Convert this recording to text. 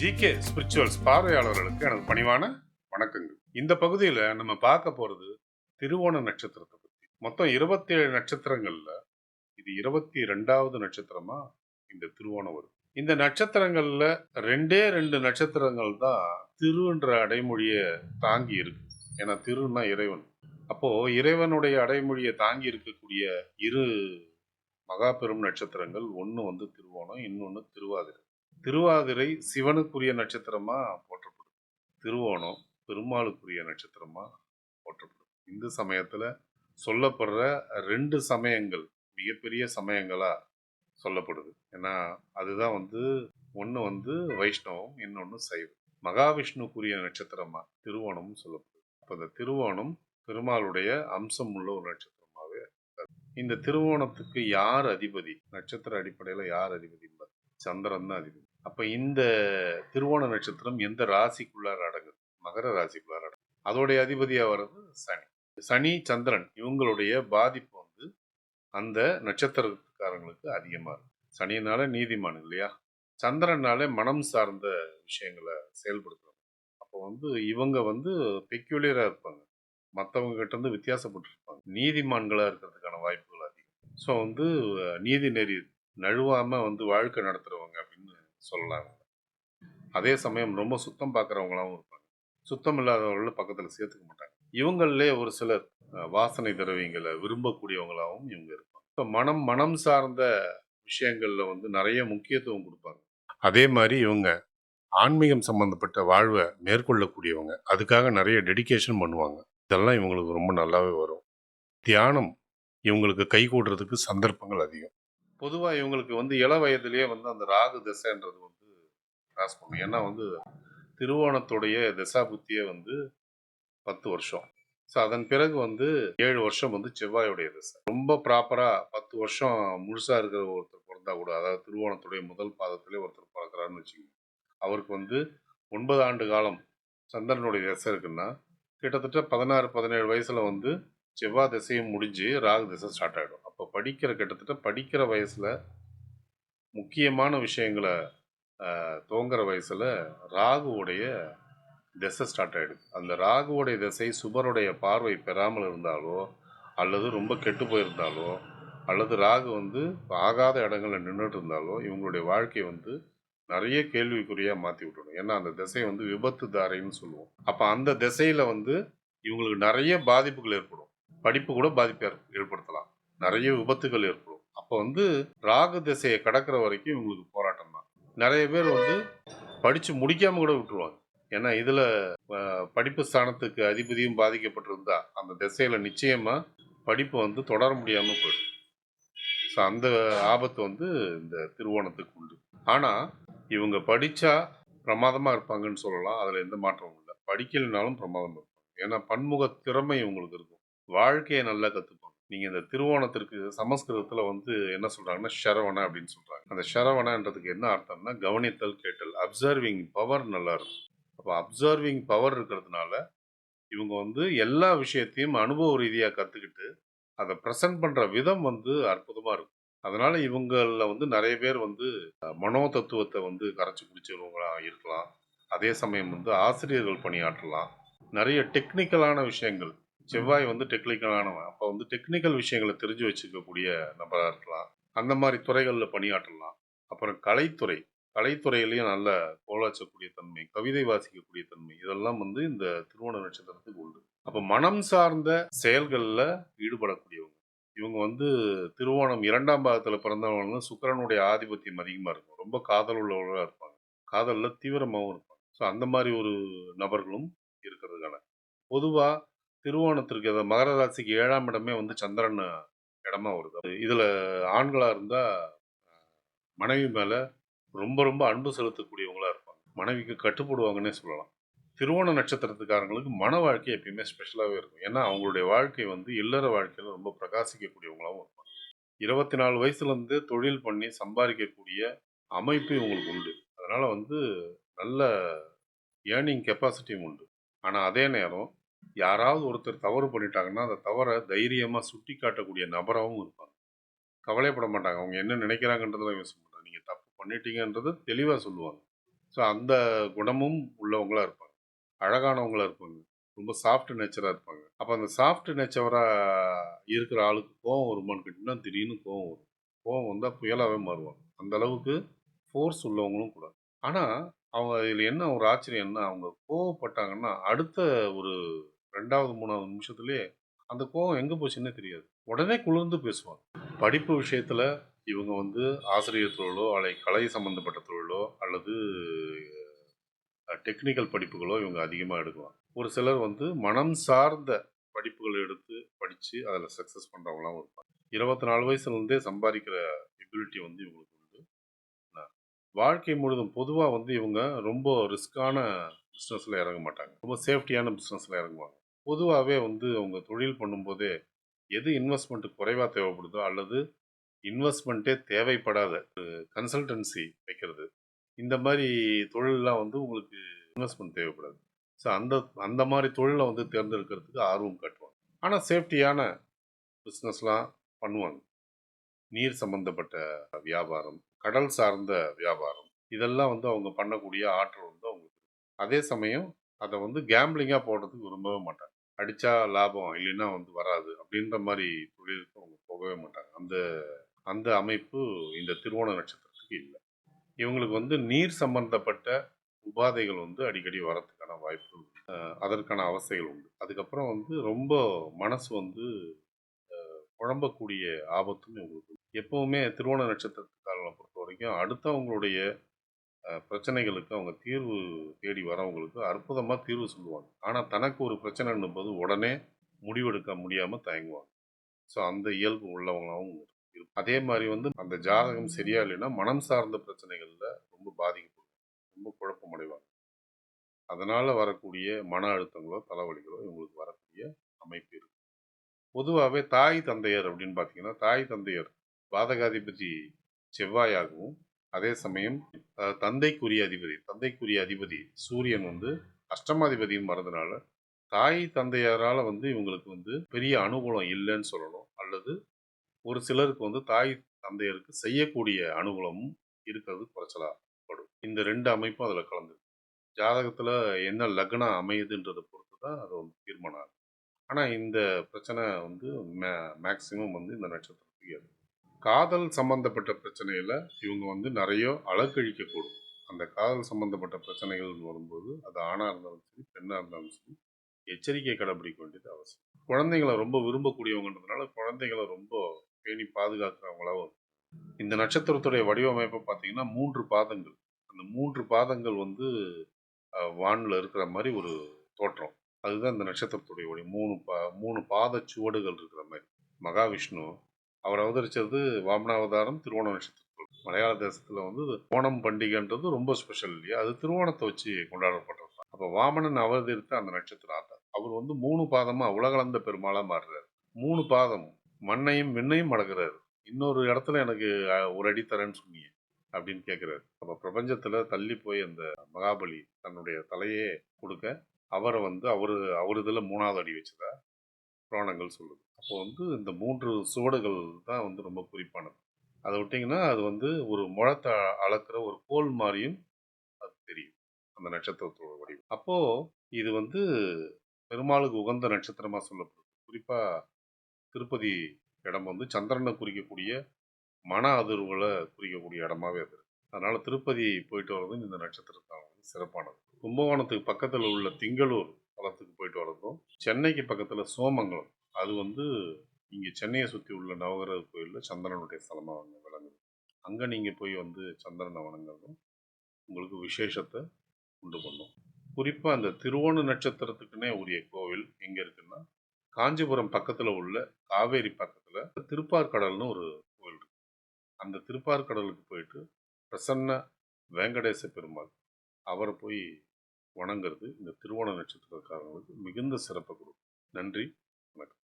GK spirituals பார்வையாளர்களுக்கு எனது பணிவான வணக்கங்கள். இந்த பகுதியில் நம்ம பார்க்க போகிறது திருவோண நட்சத்திரத்தை பற்றி மொத்தம் இருபத்தி ஏழு நட்சத்திரங்களில் இது இருபத்தி ரெண்டாவது நட்சத்திரமா இந்த திருவோணம் வரும் இந்த நட்சத்திரங்களில் ரெண்டே ரெண்டு நட்சத்திரங்கள் தான் திருன்ற அடைமொழியை தாங்கி இருக்கு. ஏன்னா திருன்னா இறைவன். அப்போ இறைவனுடைய அடைமொழியை தாங்கி இருக்கக்கூடிய இரு மகா பெரும் நட்சத்திரங்கள் ஒன்று வந்து திருவோணம் இன்னொன்று திருவாதிரை. திருவாதிரை சிவனுக்குரிய நட்சத்திரமா போற்றப்படும். திருவோணம் பெருமாளுக்குரிய நட்சத்திரமா போற்றப்படும். இந்து சமயத்துல சொல்லப்படுற ரெண்டு சமயங்கள் மிகப்பெரிய சமயங்களா சொல்லப்படுது. ஏன்னா அதுதான் வந்து ஒன்று வந்து வைஷ்ணவம் இன்னொன்று சைவம். மகாவிஷ்ணுக்குரிய நட்சத்திரமா திருவோணம்னு சொல்லப்படுது. அப்போ இந்த திருவோணம் பெருமாளுடைய அம்சம் உள்ள ஒரு நட்சத்திரமாகவே இருக்காது. இந்த திருவோணத்துக்கு யார் அதிபதி? நட்சத்திர அடிப்படையில் யார் அதிபதி சந்திரன் தான் அதிபதி. அப்போ இந்த திருவோண நட்சத்திரம் எந்த ராசிக்குள்ளார அடங்குது மகர ராசிக்குள்ளார அடங்குது அதோடைய அதிபதியாக வர்றது சனி. சனி சந்திரன் இவங்களுடைய பாதிப்பு வந்து அந்த நட்சத்திரக்காரங்களுக்கு அதிகமாக இருக்கும் சனியினால நீதிமான் இல்லையா? சந்திரனால மனம் சார்ந்த விஷயங்களை செயல்படுத்துறாங்க அப்போ வந்து இவங்க வந்து பெக்யூலியராக இருப்பாங்க. மற்றவங்க கிட்ட இருந்து வித்தியாசப்பட்டிருப்பாங்க. நீதிமான்களாக இருக்கிறதுக்கான வாய்ப்புகள் அதிகம். ஸோ வந்து நீதி நெறி நழுவாமல் வந்து வாழ்க்கை நடத்துறவங்க அப்படின்னு சொல்லலாம் அதே சமயம் ரொம்ப சுத்தம் பார்க்குறவங்களாவும் இருப்பாங்க. சுத்தம் இல்லாதவர்கள் பக்கத்தில் சேர்த்துக்க மாட்டாங்க. இவங்களிலே ஒரு சிலர் வாசனை திரவியங்களை விரும்பக்கூடியவங்களாகவும் இவங்க இருப்பாங்க. இப்போ மனம் மனம் சார்ந்த விஷயங்களில் வந்து நிறைய முக்கியத்துவம் கொடுப்பாங்க. அதே மாதிரி இவங்க ஆன்மீகம் சம்பந்தப்பட்ட வாழ்வை மேற்கொள்ளக்கூடியவங்க அதுக்காக நிறைய டெடிகேஷன் பண்ணுவாங்க. இதெல்லாம் இவங்களுக்கு ரொம்ப நல்லாவே வரும். தியானம் இவங்களுக்கு கை கூடுறதுக்கு சந்தர்ப்பங்கள் அதிகம். பொதுவாக இவங்களுக்கு வந்து இள வயதிலேயே வந்து அந்த ராகு திசைன்றது வந்து கிராஸ் பண்ணும். ஏன்னா வந்து திருவோணத்துடைய திசா புத்தியே வந்து பத்து வருஷம். ஸோ அதன் பிறகு வந்து ஏழு வருஷம் வந்து செவ்வாயுடைய திசை. ரொம்ப ப்ராப்பராக பத்து வருஷம் முழுசாக இருக்கிற ஒருத்தர் பிறந்தா கூட அதாவது திருவோணத்துடைய முதல் பாதத்திலே ஒருத்தர் பிறக்கிறாருன்னு வச்சுக்கோங்க. அவருக்கு வந்து ஒன்பது ஆண்டு காலம் சந்திரனுடைய திசை இருக்குன்னா கிட்டத்தட்ட பதினாறு பதினேழு வயசில் வந்து செவ்வாய் திசையும் முடிஞ்சு ராகு திசை ஸ்டார்ட் ஆகிடும் அப்போ படிக்கிற கிட்டத்தட்ட படிக்கிற வயசில் முக்கியமான விஷயங்களை தோங்குற வயசில் ராகுவுடைய திசை ஸ்டார்ட் ஆகிடுது அந்த ராகுவுடைய திசை சுபருடைய பார்வை பெறாமல் இருந்தாலோ அல்லது ரொம்ப கெட்டு போயிருந்தாலோ அல்லது ராகு வந்து ஆகாத இடங்களில் நின்றுட்டு இருந்தாலோ இவங்களுடைய வாழ்க்கையை வந்து நிறைய கேள்விக்குறியாக மாற்றி விட்டுடும் ஏன்னா அந்த திசை வந்து விபத்து தாரைன்னு சொல்லுவோம். அப்போ அந்த திசையில் வந்து இவங்களுக்கு நிறைய பாதிப்புகள் ஏற்படும். படிப்பு கூட பாதிப்பு ஏற்படுத்தலாம். நிறைய விபத்துகள் ஏற்படும். அப்போ வந்து ராகு திசையை கடக்கிற வரைக்கும் இவங்களுக்கு போராட்டம் தான். நிறைய பேர் வந்து படித்து முடிக்காமல் கூட விட்டுருவாங்க. ஏன்னா இதில் படிப்பு ஸ்தானத்துக்கு அதிபதியும் பாதிக்கப்பட்டிருந்தா அந்த திசையில் நிச்சயமாக படிப்பு வந்து தொடர முடியாமல் போயிடும். ஸோ அந்த ஆபத்து வந்து இந்த திருவோணத்துக்கு உண்டு. ஆனால் இவங்க படித்தா பிரமாதமாக இருப்பாங்கன்னு சொல்லலாம். அதில் எந்த மாற்றமும் இல்லை. படிக்கலைனாலும் பிரமாதம் இருப்பாங்க. ஏன்னா பன்முக திறமை இவங்களுக்கு இருக்கும். வாழ்க்கையை நல்லா கற்றுப்பாங்க நீங்கள் இந்த திருவோணத்திற்கு சமஸ்கிருதத்தில் வந்து என்ன சொல்கிறாங்கன்னா ஷரவண அப்படின்னு சொல்கிறாங்க அந்த ஷரவணன்றதுக்கு என்ன அர்த்தம்னா கவனித்தல் கேட்டல். அப்சர்விங் பவர் நல்லா இருக்கும். அப்போ அப்சர்விங் பவர் இருக்கிறதுனால இவங்க வந்து எல்லா விஷயத்தையும் அனுபவ ரீதியாக கற்றுக்கிட்டு அதை ப்ரெசென்ட் பண்ணுற விதம் வந்து அற்புதமாக இருக்கும். அதனால் இவங்களில் வந்து நிறைய பேர் வந்து மனோ தத்துவத்தை வந்து கரைச்சி குடிச்சவங்களாக இருக்கலாம். அதே சமயம் வந்து ஆசிரியர்கள் பணியாற்றலாம். நிறைய டெக்னிக்கலான விஷயங்கள் செவ்வாய் வந்து டெக்னிக்கலானவன். அப்போ வந்து டெக்னிக்கல் விஷயங்களை தெரிஞ்சு வச்சுக்கக்கூடிய நபராக இருக்கலாம். அந்த மாதிரி துறைகளில் பணியாற்றலாம். அப்புறம் கலைத்துறை. கலைத்துறையிலையும் நல்ல கோலாச்சக்கூடிய தன்மை கவிதை வாசிக்கக்கூடிய தன்மை இதெல்லாம் வந்து இந்த திருவோண நட்சத்திரத்துக்கு உண்டு. அப்போ மனம் சார்ந்த செயல்களில் ஈடுபடக்கூடியவங்க. இவங்க வந்து திருவோணம் இரண்டாம் பாகத்தில் பிறந்தவங்க சுக்கரனுடைய ஆதிபத்தியம் அதிகமாக இருக்கும். ரொம்ப காதல் உள்ளவர்களாக இருப்பாங்க. காதலில் தீவிரமாகவும் இருப்பாங்க. ஸோ அந்த மாதிரி ஒரு நபர்களும் இருக்கிறதுக்கான. பொதுவாக திருவோணத்திற்கு அதாவது மகர ராசிக்கு ஏழாம் இடமே வந்து சந்திரன் இடமா வருது. இதில் ஆண்களாக இருந்தால் மனைவி மேலே ரொம்ப ரொம்ப அன்பு செலுத்தக்கூடியவங்களா இருப்பாங்க. மனைவிக்கு கட்டுப்படுவாங்கன்னே சொல்லலாம். திருவோண நட்சத்திரத்துக்காரங்களுக்கு மன வாழ்க்கை எப்பயுமே ஸ்பெஷலாகவே இருக்கும். ஏன்னா அவங்களுடைய வாழ்க்கை வந்து இல்லற வாழ்க்கையில் ரொம்ப பிரகாசிக்கக்கூடியவங்களாகவும் இருப்பாங்க. இருபத்தி நாலு வயசுலேருந்து தொழில் பண்ணி சம்பாதிக்கக்கூடிய அமைப்பு இவங்களுக்கு உண்டு. அதனால் வந்து நல்ல ஏர்னிங் கெப்பாசிட்டியும் உண்டு. ஆனால் அதே நேரம் யாராவது ஒருத்தர் தவறு பண்ணிட்டாங்கன்னா அந்த தவறை தைரியமாக சுட்டி காட்டக்கூடிய நபராகவும் இருப்பாங்க. கவலைப்பட மாட்டாங்க. அவங்க என்ன நினைக்கிறாங்கன்றதெல்லாம் யோசிக்க மாட்டாங்க. நீங்கள் தப்பு பண்ணிட்டீங்கன்றது தெளிவாக சொல்லுவாங்க. ஸோ அந்த குணமும் உள்ளவங்களாக இருப்பாங்க. அழகானவங்களா இருப்பாங்க. ரொம்ப சாஃப்ட் நேச்சராக இருப்பாங்க. அப்போ அந்த சாஃப்ட் நேச்சராக இருக்கிற ஆளுக்கு கோவம் வருமான்னு கேட்டிங்கன்னா திடீர்னு கோவம் வரும். கோவம் வந்தால் புயலாகவே மாறுவாங்க. அந்த அளவுக்கு ஃபோர்ஸ் உள்ளவங்களும் கூட. ஆனால் அவங்க இதில் என்ன ஒரு ஆச்சரியம் என்ன? அவங்க கோவப்பட்டாங்கன்னா அடுத்த ஒரு ரெண்டாவது மூணாவது நிமிஷத்துலேயே அந்த கோவம் எங்கே போச்சுன்னே தெரியாது. உடனே குளிர்ந்து பேசுவாங்க. படிப்பு விஷயத்தில் இவங்க வந்து ஆசிரியர் தொழிலோ அல்லது கலை சம்மந்தப்பட்ட தொழிலோ அல்லது டெக்னிக்கல் படிப்புகளோ இவங்க அதிகமாக எடுக்கலாம். ஒரு சிலர் வந்து மனம் சார்ந்த படிப்புகளை எடுத்து படித்து அதில் சக்ஸஸ் பண்ணுறவங்களாம் இருப்பாங்க. இருபத்தி நாலு வயசுலேருந்தே சம்பாதிக்கிற எபிலிட்டி வந்து இவங்களுக்கு உண்டு. வாழ்க்கை முழுதும் பொதுவாக வந்து இவங்க ரொம்ப ரிஸ்க்கான பிஸ்னஸில் இறங்க மாட்டாங்க. ரொம்ப சேஃப்டியான பிஸ்னஸில் இறங்குவாங்க. பொதுவாகவே வந்து அவங்க தொழில் பண்ணும்போதே எது இன்வெஸ்ட்மெண்ட் குறைவாக தேவைப்படுதோ அல்லது இன்வெஸ்ட்மெண்ட்டே தேவைப்படாத கன்சல்டன்சி வைக்கிறது. இந்த மாதிரி தொழிலெலாம் வந்து உங்களுக்கு இன்வெஸ்ட்மெண்ட் தேவைப்படாது. ஸோ அந்த அந்த மாதிரி தொழிலை வந்து தேர்ந்தெடுக்கிறதுக்கு ஆர்வம் காட்டுவாங்க. ஆனால் சேஃப்டியான பிஸ்னஸ்லாம் பண்ணுவாங்க. நீர் சம்பந்தப்பட்ட வியாபாரம் கடல் சார்ந்த வியாபாரம் இதெல்லாம் வந்து அவங்க பண்ணக்கூடிய ஆற்றல் வந்து அவங்களுக்கு அதே சமயம் அதை வந்து கேம்பிளிங்காக போடுறதுக்கு விரும்பவே மாட்டாங்க. அடித்தா லாபம் இல்லைன்னா வந்து வராது அப்படின்ற மாதிரி தொழிலுக்கு அவங்க போகவே மாட்டாங்க. அந்த அந்த அமைப்பு இந்த திருவோண நட்சத்திரத்துக்கு இல்லை. இவங்களுக்கு வந்து நீர் சம்பந்தப்பட்ட உபாதைகள் வந்து அடிக்கடி வரதுக்கான வாய்ப்பு அதற்கான அவசைகள் உண்டு. அதுக்கப்புறம் வந்து ரொம்ப மனசு வந்து குழம்பக்கூடிய ஆபத்தும் இவங்களுக்கு எப்போவுமே எப்பவுமே திருவோண நட்சத்திரத்துக்காரங்களை பொறுத்த வரைக்கும் அடுத்தவங்களுடைய பிரச்சனைகளுக்கு அவங்க தீர்வு தேடி வரவங்களுக்கு அற்புதமாக தீர்வு சொல்லுவாங்க. ஆனால் தனக்கு ஒரு பிரச்சனைன்னும் போது உடனே முடிவெடுக்க முடியாமல் தயங்குவாங்க. ஸோ அந்த இயல்பு உள்ளவங்களாகவும் இருக்கும் அதே மாதிரி வந்து அந்த ஜாதகம் சரியா இல்லைன்னா மனம் சார்ந்த பிரச்சனைகளில் ரொம்ப பாதிக்கப்படும். ரொம்ப குழப்பமடைவாங்க. அதனால் வரக்கூடிய மன அழுத்தங்களோ தலைவலிகளோ இவங்களுக்கு வரக்கூடிய அமைப்பு இருக்குது பொதுவாகவே தாய் தந்தையர் அப்படின்னு பார்த்தீங்கன்னா தாய் தந்தையர் பாதகாதிபதி செவ்வாயாகவும் அதே சமயம் தந்தைக்குரிய அதிபதி தந்தைக்குரிய அதிபதி சூரியன் வந்து அஷ்டமாதிபதியும் வரதுனால தாய் தந்தையாரால் வந்து இவங்களுக்கு வந்து பெரிய அனுகூலம் இல்லைன்னு சொல்லணும். அல்லது ஒரு சிலருக்கு வந்து தாய் தந்தையருக்கு செய்யக்கூடிய அனுகூலமும் இருக்கிறது குறைச்சலாப்படும் இந்த ரெண்டு அமைப்பும் அதில் கலந்து. ஜாதகத்தில் என்ன லக்னம் அமையுதுன்றதை பொறுத்து தான் அது வந்து தீர்மானம் ஆகும். ஆனால் இந்த பிரச்சனை வந்து மே மேக்சிமம் வந்து இந்த நட்சத்திரத்துக்கு ஏற்படும். காதல் சம்பந்தப்பட்ட பிரச்சனையில் இவங்க வந்து நிறைய அலக்கழிக்கக்கூடும் அந்த காதல் சம்பந்தப்பட்ட பிரச்சனைகள் வரும்போது அது ஆணாக இருந்தாலும் சரி பெண்ணாக இருந்தாலும் சரி எச்சரிக்கை கடைபிடிக்க வேண்டியது அவசியம். குழந்தைங்களை ரொம்ப விரும்பக்கூடியவங்கன்றதுனால குழந்தைங்களை ரொம்ப பேணி பாதுகாக்கிறவங்களாவும் இந்த நட்சத்திரத்துடைய வடிவமைப்பை பார்த்தீங்கன்னா மூன்று பாதங்கள். அந்த மூன்று பாதங்கள் வந்து வானில் இருக்கிற மாதிரி ஒரு தோற்றம். அதுதான் இந்த நட்சத்திரத்துடைய வடி மூணு பா மூணு பாத சுவடுகள் இருக்கிற மாதிரி. மகாவிஷ்ணு அவர் அவதரிச்சது வாமனாவதாரம் திருவோண நட்சத்திரம் மலையாள தேசத்தில் வந்து ஓணம் பண்டிகைன்றது ரொம்ப ஸ்பெஷல் இல்லையா? அது திருவோணத்தை வச்சு கொண்டாடப்படுறது அப்போ வாமனன் அவதரித்த அந்த நட்சத்திரம் அவர் வந்து மூணு பாதமாக உலகளந்த பெருமாளாக மாறுறாரு. மூணு பாதம் மண்ணையும் விண்ணையும் மடக்கிறாரு இன்னொரு இடத்துல எனக்கு ஒரு அடி தரேன்னு சொன்னீங்க அப்படின்னு கேட்குறாரு அப்போ பிரபஞ்சத்தில் தள்ளி போய் அந்த மகாபலி தன்னுடைய தலையே கொடுக்க அவரை வந்து அவர் அவர் இதில் மூணாவது அடி வச்சதா? புராணங்கள் சொல்லுது. அப்போ வந்து இந்த மூன்று சுவடுகள் தான் வந்து ரொம்ப குறிப்பானது. அதை விட்டிங்கன்னா அது வந்து ஒரு முழத்தை அளக்கிற ஒரு கோல் மாதிரியும் அது தெரியும் அந்த நட்சத்திரத்தோட வடிவம். அப்போது இது வந்து பெருமாளுக்கு உகந்த நட்சத்திரமாக சொல்லப்படுது. குறிப்பாக திருப்பதி இடம் வந்து சந்திரனை குறிக்கக்கூடிய மன அதிர்வுகளை குறிக்கக்கூடிய இடமாவே அது அதனால் திருப்பதி போயிட்டு வர்றதும் இந்த நட்சத்திரத்தால் வந்து சிறப்பானது. கும்பகோணத்துக்கு பக்கத்தில் உள்ள திங்களூர் தலத்துக்கு போயிட்டு வர்றதும் சென்னைக்கு பக்கத்தில் சோமங்கலம் அது வந்து இங்கே சென்னையை சுற்றி உள்ள நவகிரக கோயிலில் சந்திரனுடைய ஸ்தலமாக வந்து விளங்குது. அங்கே நீங்கள் போய் வந்து சந்திரனை வணங்குறதும் உங்களுக்கு விசேஷத்தை உண்டு பண்ணும். குறிப்பாக அந்த திருவோண நட்சத்திரத்துக்குன்னே உரிய கோவில் எங்கே இருக்குன்னா காஞ்சிபுரம் பக்கத்தில் உள்ள காவேரி பக்கத்தில் திருப்பார்கடல்னு ஒரு கோவில் இருக்கு. அந்த திருப்பார்கடலுக்கு போயிட்டு பிரசன்ன வெங்கடேச பெருமாள் அவரை போய் வணங்குறது இந்த திருவோண நட்சத்திரக்காரங்களுக்கு மிகுந்த சிறப்பை கொடுக்கும். நன்றி வணக்கம்.